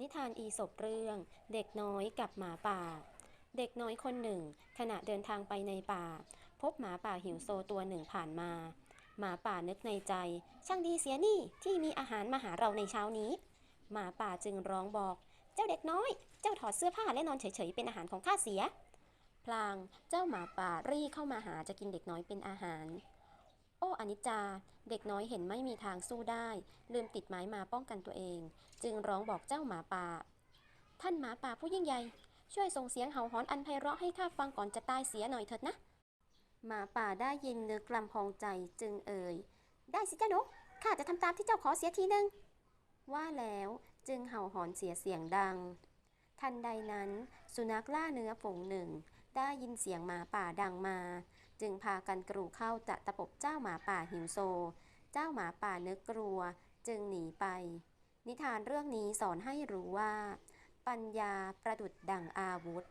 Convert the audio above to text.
นิทานอีสปเรื่อง เด็กน้อยกับหมาป่า เด็กน้อยคนหนึ่ง ขณะเดินทางไปในป่า พบหมาป่าหิวโซตัวหนึ่งผ่านมา หมาป่านึกในใจ ช่างดีเสียนี่ที่มีอาหารมาหาเราในเช้านี้ หมาป่าจึงร้องบอก เจ้าเด็กน้อย เจ้าถอดเสื้อผ้าและนอนเฉยๆเป็นอาหารของข้าเสีย พลางเจ้าหมาป่ารีเข้ามาหาจะกินเด็กน้อยเป็นอาหาร อนิจจา เด็กน้อยเห็นไม่มีทางสู้ได้ ลืมติดไม้มาป้องกันตัวเอง จึงร้องบอกเจ้าหมาป่า ท่านหมาป่าผู้ยิ่งใหญ่ ช่วยส่งเสียงเห่าหอนอันไพเราะให้ข้าฟังก่อนจะตายเสียหน่อยเถิดนะ หมาป่าได้ยินนึกลำพองใจจึงเอ่ย ได้สิเจ้าหนูข้าจะทำตามที่เจ้าขอเสียทีหนึ่งว่าแล้วจึงเห่าหอนเสียเสียงดัง ทันใดนั้น สุนัขล่าเนื้อฝูงหนึ่ง ได้ยินเสียงหมาป่าดังมา จึงพากันกรูเข้าจะตะปบเจ้าหมาป่าหิวโซ เจ้าหมาป่านึกกลัวจึงหนีไป นิทานเรื่องนี้สอนให้รู้ว่า ปัญญาประดุดดังอาวุธ